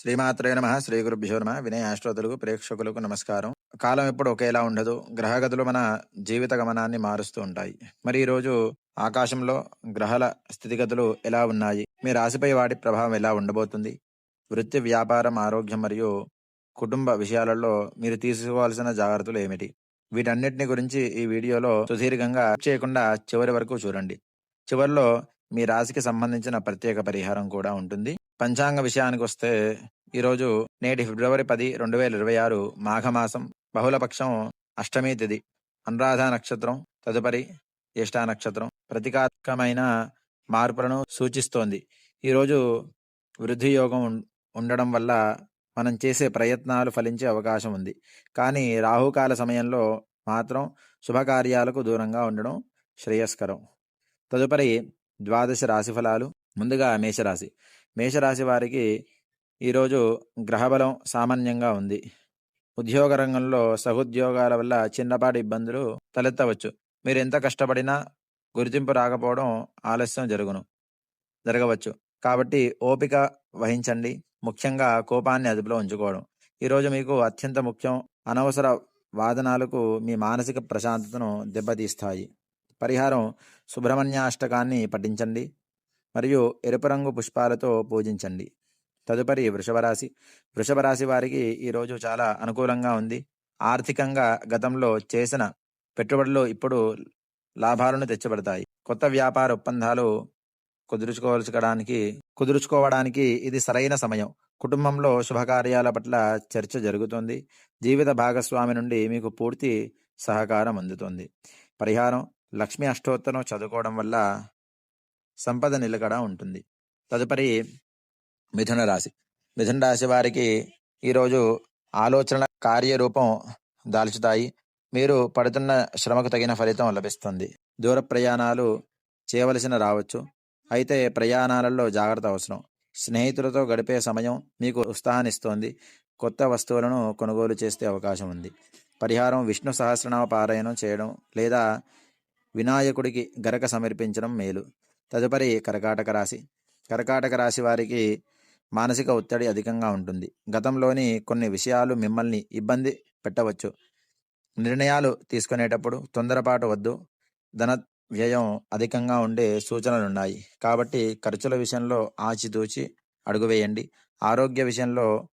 శ్రీమాత్రే నమ శ్రీ గురుభ్యో నమ. వినయ ఆస్ట్రోతులకు ప్రేక్షకులకు నమస్కారం. కాలం ఎప్పుడు ఒకేలా ఉండదు. గ్రహగతులు మన జీవిత గమనాన్ని మారుస్తూ ఉంటాయి. మరి ఈ రోజు ఆకాశంలో గ్రహాల స్థితిగతులు ఎలా ఉన్నాయి? మీ రాశిపై వాటి ప్రభావం ఎలా ఉండబోతుంది? వృత్తి వ్యాపారం ఆరోగ్యం మరియు కుటుంబ విషయాలలో మీరు తీసుకోవాల్సిన జాగ్రత్తలు ఏమిటి? వీటన్నిటిని గురించి ఈ వీడియోలో సుదీర్ఘంగా చేయకుండా చివరి వరకు చూడండి. చివరిలో మీ రాశికి సంబంధించిన ప్రత్యేక పరిహారం కూడా ఉంటుంది. పంచాంగ విషయానికి వస్తే ఈరోజు నేటి ఫిబ్రవరి పది రెండు వేల ఇరవై ఆరు మాఘమాసం బహుళపక్షం అష్టమి తిథి అనురాధ నక్షత్రం తదుపరి జ్యేష్ఠ నక్షత్రం. ప్రతికాత్మకమైన మార్పులను సూచిస్తోంది. ఈరోజు వృద్ధి యోగం ఉండడం వల్ల మనం చేసే ప్రయత్నాలు ఫలించే అవకాశం ఉంది. కానీ రాహుకాల సమయంలో మాత్రం శుభకార్యాలకు దూరంగా ఉండడం శ్రేయస్కరం. తదుపరి ద్వాదశ రాశి ఫలాలు ముందుగా మేషరాశి. మేషరాశి వారికి ఈరోజు గ్రహబలం సామాన్యంగా ఉంది. ఉద్యోగ రంగంలో సహోద్యోగాల వల్ల చిన్నపాటి ఇబ్బందులు తలెత్తవచ్చు. మీరు ఎంత కష్టపడినా గుర్తింపు రాకపోవడం ఆలస్యం జరుగును జరగవచ్చు. కాబట్టి ఓపిక వహించండి. ముఖ్యంగా కోపాన్ని అదుపులో ఉంచుకోవడం. ఈరోజు మీకు అత్యంత ముఖ్యం అనవసర వాదనాలకు మీ మానసిక ప్రశాంతతను దెబ్బతీస్తాయి. పరిహారం సుబ్రహ్మణ్యాష్టకాన్ని పఠించండి. మరియు ఎరుపు రంగు పుష్పాలతో పూజించండి. తదుపరి వృషభరాశి. వృషభరాశి వారికి ఈరోజు చాలా అనుకూలంగా ఉంది. ఆర్థికంగా గతంలో చేసిన పెట్టుబడులు ఇప్పుడు లాభాలను తెచ్చబడతాయి కొత్త వ్యాపార ఒప్పందాలు కుదుర్చుకోవడానికి కుదుర్చుకోవడానికి ఇది సరైన సమయం. కుటుంబంలో శుభకార్యాల పట్ల చర్చ జరుగుతుంది. జీవిత భాగస్వామి నుండి మీకు పూర్తి సహకారం అందుతుంది. పరిహారం లక్ష్మీ అష్టోత్తరం చదువుకోవడం వల్ల సంపద నిలకడ ఉంటుంది. తదుపరి మిథున రాశి. మిథున రాశి వారికి ఈరోజు ఆలోచన కార్యరూపం దాల్చుతాయి. మీరు పడుతున్న శ్రమకు తగిన ఫలితం లభిస్తుంది. దూర ప్రయాణాలు చేయవలసిన రావచ్చు. అయితే ప్రయాణాలలో జాగ్రత్త అవసరం. స్నేహితులతో గడిపే సమయం మీకు ఉత్సాహాన్నిస్తోంది. కొత్త వస్తువులను కొనుగోలు చేసే అవకాశం ఉంది. పరిహారం విష్ణు సహస్రనామ పారాయణం చేయడం లేదా వినాయకుడికి గరక సమర్పించడం మేలు. తదుపరి కర్కాటక రాశి. కర్కాటక రాశి వారికి మానసిక ఒత్తిడి అధికంగా ఉంటుంది. గతంలోని కొన్ని విషయాలు మిమ్మల్ని ఇబ్బంది పెట్టవచ్చు. నిర్ణయాలు తీసుకునేటప్పుడు తొందరపాటు వద్దు. ధన వ్యయం అధికంగా ఉండే సూచనలున్నాయి. కాబట్టి ఖర్చుల విషయంలో ఆచితూచి అడుగు వేయండి. ఆరోగ్య విషయంలో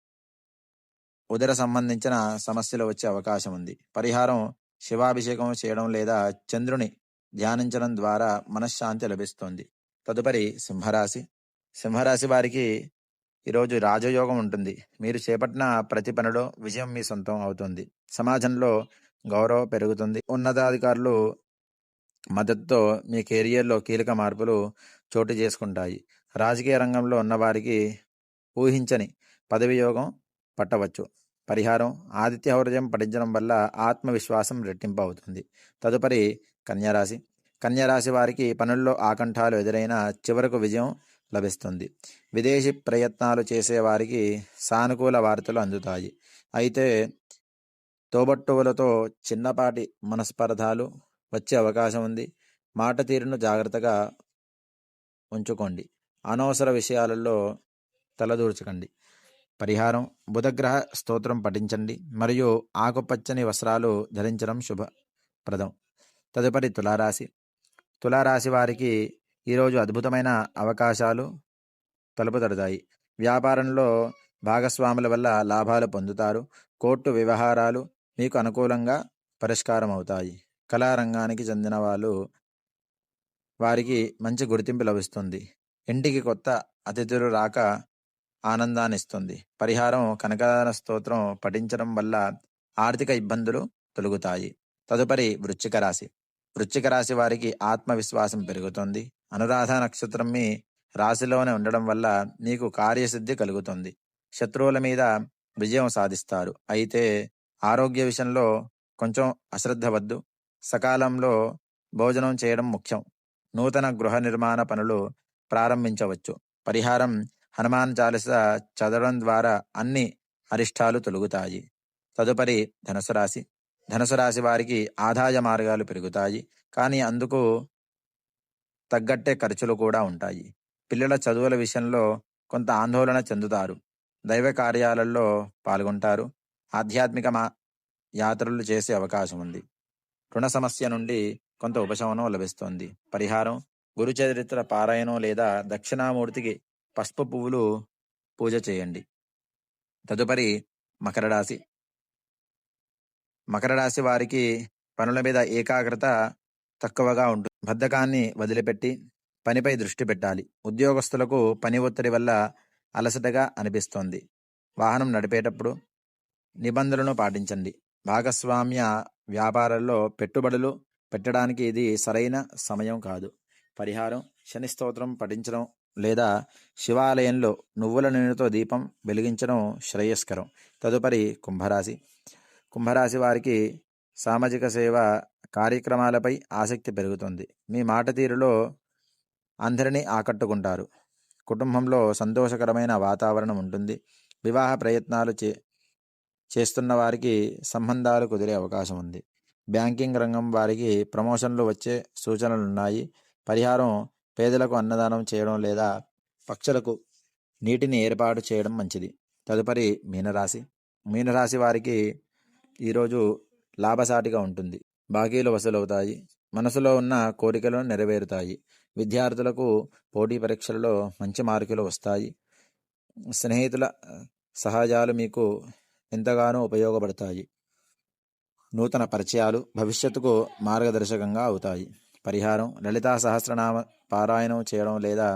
ఉదర సంబంధించిన సమస్యలు వచ్చే అవకాశం ఉంది. పరిహారం శివాభిషేకం చేయడం లేదా చంద్రుని ధ్యానించడం ద్వారా మనశ్శాంతి లభిస్తుంది. తదుపరి సింహరాశి. సింహరాశి వారికి ఈరోజు రాజయోగం ఉంటుంది. మీరు చేపట్టిన ప్రతి పనిలో విజయం మీ సొంతం అవుతుంది. సమాజంలో గౌరవం పెరుగుతుంది. ఉన్నతాధికారులు మద్దతుతో మీ కెరియర్లో కీలక మార్పులు చోటు చేసుకుంటాయి. రాజకీయ రంగంలో ఉన్నవారికి ఊహించని పదవి యోగం పట్టవచ్చు. పరిహారం ఆదిత్య హృదయం పఠించడం వల్ల ఆత్మవిశ్వాసం రెట్టింపు అవుతుంది తదుపరి కన్యారాశి. కన్యారాశి వారికి పనుల్లో ఆకంఠాలు ఎదురైన చివరకు విజయం లభిస్తుంది. విదేశీ ప్రయత్నాలు చేసేవారికి సానుకూల వార్తలు అందుతాయి. అయితే తోబట్టువులతో చిన్నపాటి మనస్పర్ధాలు వచ్చే అవకాశం ఉంది. మాట తీరును జాగ్రత్తగా ఉంచుకోండి. అనవసర విషయాలలో తలదూర్చకండి. పరిహారం బుధగ్రహ స్తోత్రం పఠించండి. మరియు ఆకుపచ్చని వస్త్రాలు ధరించడం శుభప్రదం. తదుపరి తులారాశి. తులారాశి వారికి ఈరోజు అద్భుతమైన అవకాశాలు తలుపుతడతాయి వ్యాపారంలో భాగస్వాముల వల్ల లాభాలు పొందుతారు. కోర్టు వ్యవహారాలు మీకు అనుకూలంగా పరిష్కారం అవుతాయి. కళారంగానికి చెందిన వాళ్ళు వారికి మంచి గుర్తింపు లభిస్తుంది. ఇంటికి కొత్త అతిథులు రాక ఆనందాన్నిస్తుంది. పరిహారం కనకదాన స్తోత్రం పఠించడం వల్ల ఆర్థిక ఇబ్బందులు తొలగుతాయి. తదుపరి వృశ్చిక రాశి. వృశ్చిక రాశి వారికి ఆత్మవిశ్వాసం పెరుగుతుంది. అనురాధ నక్షత్రం మీ రాశిలోనే ఉండడం వల్ల మీకు కార్యసిద్ధి కలుగుతుంది. శత్రువుల మీద విజయం సాధిస్తారు. అయితే ఆరోగ్య విషయంలో కొంచెం అశ్రద్ధ వద్దు. సకాలంలో భోజనం చేయడం ముఖ్యం. నూతన గృహ నిర్మాణ పనులు ప్రారంభించవచ్చు. పరిహారం హనుమాన్ చాలీస చదవడం ద్వారా అన్ని అరిష్టాలు తొలుగుతాయి. తదుపరి ధనుసు రాశి. ధనుసు రాశి వారికి ఆదాయ మార్గాలు పెరుగుతాయి. కానీ అందుకు తగ్గట్టే ఖర్చులు కూడా ఉంటాయి. పిల్లల చదువుల విషయంలో కొంత ఆందోళన చెందుతారు. దైవ కార్యాలలో పాల్గొంటారు. ఆధ్యాత్మిక యాత్రలు చేసే అవకాశం ఉంది. రుణ సమస్య నుండి కొంత ఉపశమనం లభిస్తుంది. పరిహారం గురు చరిత్ర పారాయణం లేదా దక్షిణామూర్తికి పసుపు పువ్వులు పూజ చేయండి. తదుపరి మకర రాశి. మకర రాశి వారికి పనుల మీద ఏకాగ్రత తక్కువగా ఉంటుంది బద్ధకాన్ని వదిలిపెట్టి పనిపై దృష్టి పెట్టాలి. ఉద్యోగస్తులకు పని ఒత్తిడి వల్ల అలసటగా అనిపిస్తోంది. వాహనం నడిపేటప్పుడు నిబంధనలను పాటించండి. భాగస్వామ్య వ్యాపారాల్లో పెట్టుబడులు పెట్టడానికి ఇది సరైన సమయం కాదు. పరిహారం శని స్తోత్రం పఠించడం లేదా శివాలయంలో నువ్వుల నూనెతో దీపం వెలిగించడం శ్రేయస్కరం. తదుపరి కుంభరాశి. కుంభరాశి వారికి సామాజిక సేవ కార్యక్రమాలపై ఆసక్తి పెరుగుతుంది. మీ మాట తీరులో అందరినీ ఆకట్టుకుంటారు. కుటుంబంలో సంతోషకరమైన వాతావరణం ఉంటుంది. వివాహ ప్రయత్నాలు చే చేస్తున్న వారికి సంబంధాలు కుదిరే అవకాశం ఉంది. బ్యాంకింగ్ రంగం వారికి ప్రమోషన్లు వచ్చే సూచనలు ఉన్నాయి పరిహారం పేదలకు అన్నదానం చేయడం లేదా పక్షులకు నీటిని ఏర్పాటు చేయడం మంచిది. తదుపరి మీనరాశి. మీనరాశి వారికి ఈరోజు లాభసాటిగా ఉంటుంది. బాకీలు వసూలవుతాయి. మనసులో ఉన్న కోరికలు నెరవేరుతాయి. విద్యార్థులకు పోటీ పరీక్షలలో మంచి మార్కులు వస్తాయి. స్నేహితుల సహజాలు మీకు ఎంతగానో ఉపయోగపడతాయి. నూతన పరిచయాలు భవిష్యత్తుకు మార్గదర్శకంగా అవుతాయి. పరిహారం లలితా సహస్రనామ పారాయణం చేయడం లేదా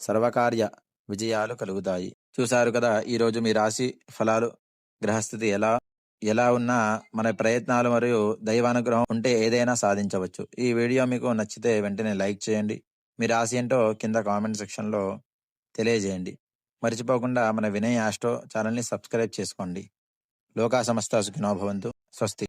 సర్వకార్య విజయాలు కలుగుతాయి. చూశారు కదా ఈరోజు మీ రాశి ఫలాలు గ్రహస్థితి ఎలా ఎలా ఉన్నా మన ప్రయత్నాలు మరియు దైవానుగ్రహం ఉంటే ఏదైనా సాధించవచ్చు. ఈ వీడియో మీకు నచ్చితే వెంటనే లైక్ చేయండి. మీ రాశి ఏంటో కింద కామెంట్ సెక్షన్లో తెలియజేయండి. మర్చిపోకుండా మన వినయ్ ఆస్ట్రో ఛానల్ని సబ్స్క్రైబ్ చేసుకోండి. లోకా సమస్త సుఖినోభవంతు స్వస్తి.